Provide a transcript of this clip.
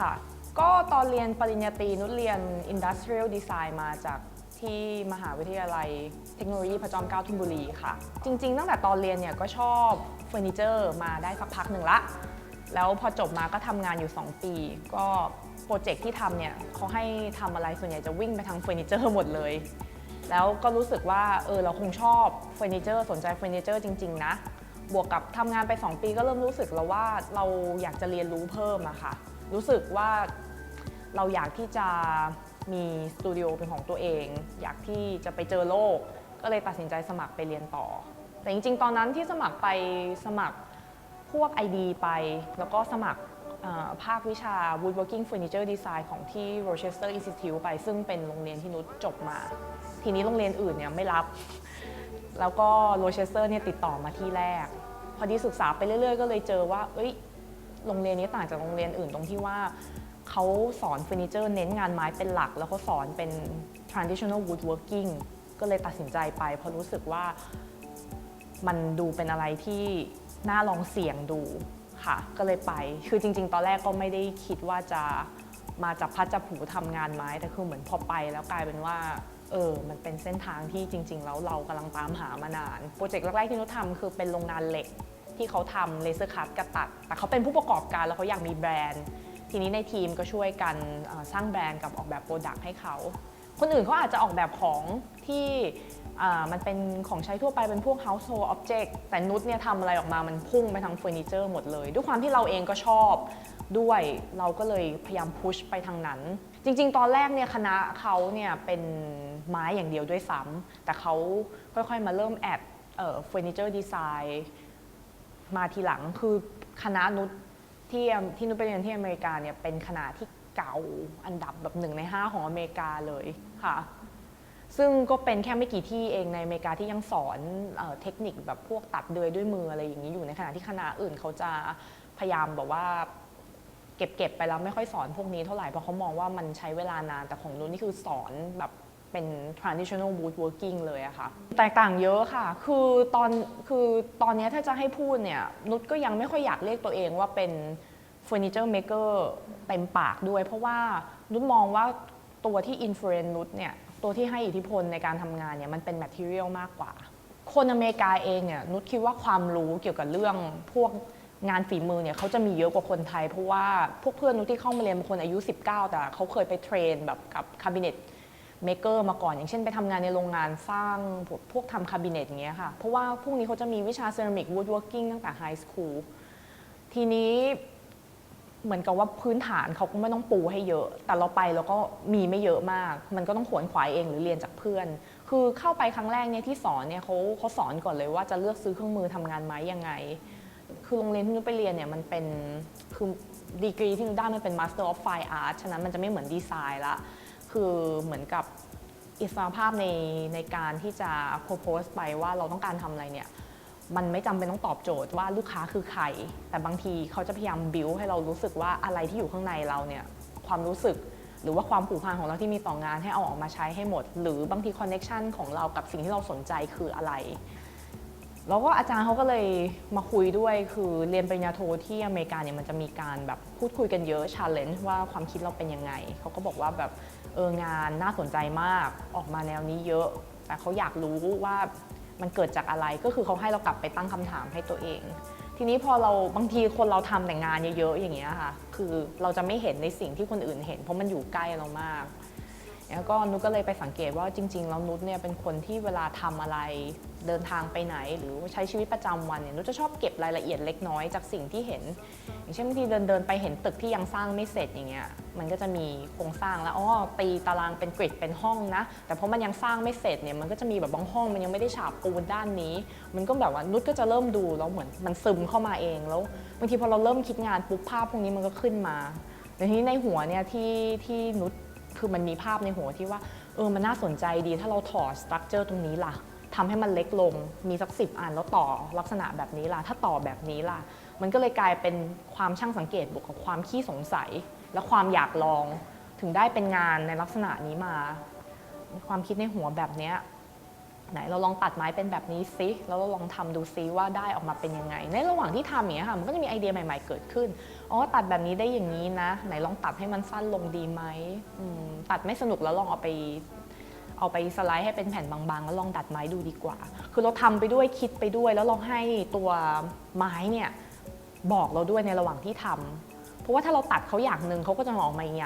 ค่ะ ก็ตอนเรียนปริญญาตรีนุชเรียน Industrial Design มาจากที่มหาวิทยาลัยเทคโนโลยีพระจอมเกล้าธนบุรีค่ะ จริง ๆ ตั้งแต่ตอนเรียนเนี่ยก็ชอบเฟอร์นิเจอร์มาได้สักพักหนึ่งละ แล้วพอจบมาก็ทำงานอยู่ 2 ปี ก็โปรเจกต์ที่ทำเนี่ยเขาให้ทำอะไรส่วนใหญ่จะวิ่งไปทางเฟอร์นิเจอร์หมดเลย แล้วก็รู้สึกว่าเออเราคงชอบเฟอร์นิเจอร์สนใจเฟอร์นิเจอร์จริง ๆ นะ บวกกับทำงานไป 2 ปีก็เริ่มรู้สึกแล้วว่าเราอยากจะเรียนรู้เพิ่มอะค่ะ รู้สึกว่าเราอยากที่จะมีสตูดิโอเป็นของตัวเอง อยากที่จะไปเจอโลก ก็เลยตัดสินใจสมัครไปเรียนต่อ แต่จริง ๆ ตอนนั้นที่สมัครไปสมัครพวก ID ไป แล้วก็สมัครภาควิชา Woodworking Furniture Design ของที่ Rochester Institute ไปซึ่งเป็นโรงเรียนที่นุชจบมา ทีนี้โรงเรียนอื่นเนี่ยไม่รับ แล้วก็โรเชสเตอร์เนี่ยติดต่อมาที่แรก พอดีศึกษาไปเรื่อย ๆ ก็เลยเจอว่า เอ้ย โรงเรียนนี้ต่างจากโรงเรียนอื่นตรงที่ว่าเขาสอนเฟอร์นิเจอร์เน้นงานไม้เป็นหลัก แล้วเขาสอนเป็น traditional woodworking ก็เลยตัดสินใจไป เพราะรู้สึกว่ามันดูเป็นอะไรที่น่าลองเสี่ยงดูค่ะ ก็เลยไป คือจริง ๆ ตอนแรกก็ไม่ได้คิดว่าจะมาจับพัดจับผูทำงานไม้ แต่คือเหมือนพอไปแล้วกลายเป็นว่า เออมันเป็นเส้นทางที่จริง ๆ แล้วเรากำลังตามหามานาน โปรเจกต์แรกๆที่นุชทำคือเป็นโรงงานเหล็กที่เขาทำเลเซอร์คัตกระตัด แต่เขาเป็นผู้ประกอบการแล้วเขาอยากมีแบรนด์ ทีนี้ในทีมก็ช่วยกันสร้างแบรนด์กับออกแบบโปรดักต์ให้เขา คนอื่นเขาอาจจะออกแบบของที่มันเป็นของใช้ทั่วไปเป็นพวก household object แต่นุชเนี่ยทำอะไรออกมามันพุ่งไปทางเฟอร์นิเจอร์หมดเลย ด้วยความที่เราเองก็ชอบด้วยเราก็เลยพยายามพุชไปทางนั้น จริง ๆ ตอนแรกเนี่ยคณะเขาเนี่ยเป็นไม้อย่างเดียวด้วยซ้ำแต่เขาค่อยๆมาเริ่มแอดเฟอร์นิเจอร์ดีไซน์มาทีหลังคือคณะนุชที่ที่นุชไปเรียนที่อเมริกาเนี่ยเป็นคณะที่เก่าอันดับแบบหนึ่งในห้าของอเมริกาเลยค่ะ ซึ่งก็เป็นแค่ไม่กี่ที่เองในอเมริกาที่ยังสอนเออเทคนิคแบบพวกตัดเดือยด้วยมืออะไรอย่างนี้อยู่ในขณะที่คณะอื่นเขาจะพยายามแบบว่า เก็บเก็บไปแล้วไม่ค่อยสอนพวกนี้เท่าไหร่เพราะเขามองว่ามันใช้เวลานานแต่ของนุชนี่คือสอนแบบเป็น traditional woodworking เลยอะค่ะแตกต่างเยอะค่ะ คือตอนคือตอนนี้ถ้าจะให้พูดเนี่ยนุชก็ยังไม่ค่อยอยากเรียกตัวเองว่าเป็นเฟอร์นิเจอร์เมเกอร์เต็มปากด้วย เพราะว่านุชมองว่าตัวที่อินฟลูเอนนุชเนี่ยตัวที่ให้อิทธิพลในการทำงานเนี่ยมันเป็นแมทเทียลมากกว่า คนอเมริกาเองเนี่ยนุชคิดว่าความรู้เกี่ยวกับเรื่องพวก งานฝีมือเนี่ยเขาจะมีเยอะกว่าคนไทย เพราะว่าพวกเพื่อนนุชที่เข้ามาเรียนบางคนอายุ 19 แต่เขาเคยไปเทรนแบบกับคาบิเนตเมเกอร์มาก่อน อย่างเช่นไปทำงานในโรงงานสร้างพวกพวกทำคาบิเนตอย่างเงี้ยค่ะ เพราะว่าพวกนี้เขาจะมีวิชาเซรามิกวูดวิร์กิ่งตั้งแต่ไฮสคูลทีนี้เหมือนกับว่าพื้นฐานเขาก็ไม่ต้องปูให้เยอะ แต่เราไปเราก็มีไม่เยอะมาก มันก็ต้องขวนขวายเองหรือเรียนจากเพื่อน คือเข้าไปครั้งแรกเนี่ยที่สอนเนี่ยเขาเขาสอนก่อนเลยว่าจะเลือกซื้อเครื่องมือทำงานไม้ยังไง คือโรงเรียนที่นุ้ไปเรียนเนี่ยมันเป็นคือดีกรีที่นุ้ได้มันเป็น Master of Fine Art ฉะนั้นมันจะไม่เหมือนดีไซน์ละ คือเหมือนกับอิสระภาพในในการที่จะ propose ไปว่าเราต้องการทำอะไรเนี่ย มันไม่จำเป็นต้องตอบโจทย์ว่าลูกค้าคือใคร แต่บางทีเขาจะพยายามบิวให้เรารู้สึกว่าอะไรที่อยู่ข้างในเราเนี่ยความรู้สึกหรือว่าความผูกพันของเราที่มีต่องานให้เอาออกมาใช้ให้หมด หรือบางทีคอนเน็ชันของเรากับสิ่งที่เราสนใจคืออะไร แล้วก็อาจารย์เขาก็เลยมาคุยด้วยคือเรียนปริญญาโทที่อเมริกาเนี่ยมันจะมีการแบบพูดคุยกันเยอะชาเลนจ์ว่าความคิดเราเป็นยังไงเขาก็บอกว่าแบบเอองานน่าสนใจมากออกมาแนวนี้เยอะ แต่เขาอยากรู้ว่ามันเกิดจากอะไรก็คือเขาให้เรากลับไปตั้งคำถามให้ตัวเอง ทีนี้พอเราบางทีคนเราทำแต่งานเยอะๆอย่างเงี้ยค่ะคือเราจะไม่เห็นในสิ่งที่คนอื่นเห็น เพราะมันอยู่ใกล้เรามาก แล้วก็นุชก็เลยไปสังเกตว่าจริงๆแล้วนุชเนี่ยเป็นคนที่เวลาทำอะไรเดินทางไปไหน หรือใช้ชีวิตประจำวันเนี่ยนุชจะชอบเก็บรายละเอียดเล็กน้อยจากสิ่งที่เห็น อย่างเช่นบางทีเดินเดินๆไปเห็นตึกที่ยังสร้างไม่เสร็จอย่างเงี้ยมันก็จะมีโครงสร้างแล้วอ๋อตีตารางเป็นกริดเป็นห้องนะ แต่เพราะมันยังสร้างไม่เสร็จเนี่ยมันก็จะมีแบบบางห้องมันยังไม่ได้ฉาบปูนด้านนี้ มันก็แบบว่านุชก็จะเริ่มดูแล้วเหมือนมันซึมเข้ามาเองแล้วบางทีพอเราเริ่มคิดงานปุ๊บภาพพวกนี้มันก็ขึ้นมาแต่ทีนี้ในหัวเนี่ยที่ที่นุช คือมันมีภาพในหัวที่ว่าเออมันน่าสนใจดี ถ้าเราถอดสตรัคเจอร์ตรงนี้ล่ะทำให้มันเล็กลงมีสักสิบอันแล้วต่อลักษณะแบบนี้ล่ะ ถ้าต่อแบบนี้ล่ะ มันก็เลยกลายเป็นความช่างสังเกตบวกกับความขี้สงสัย และความอยากลองถึงได้เป็นงานในลักษณะนี้มา ความคิดในหัวแบบเนี้ย ไหนเราลองตัดไม้เป็นแบบนี้ซิแล้วเราลองทำดูซิว่าได้ออกมาเป็นยังไง ในระหว่างที่ทำอย่างเงี้ยค่ะมันก็จะมีไอเดียใหม่ๆเกิดขึ้นอ๋อตัดแบบนี้ได้อย่างนี้นะ ไหนลองตัดให้มันสั้นลงดีไหมมตัดไม่สนุกแล้วลองเอาไป เอาไปสไลด์ให้เป็นแผ่นบางๆ แล้วลองดัดไม้ดูดีกว่า คือเราทำไปด้วยคิดไปด้วย แล้วเราให้ตัวไม้เนี่ยบอกเราด้วยในระหว่างที่ทำเพราะว่าถ้าเราตัดเขาอย่างหนึ่งเขาก็จะอออกมาอีกอย่าง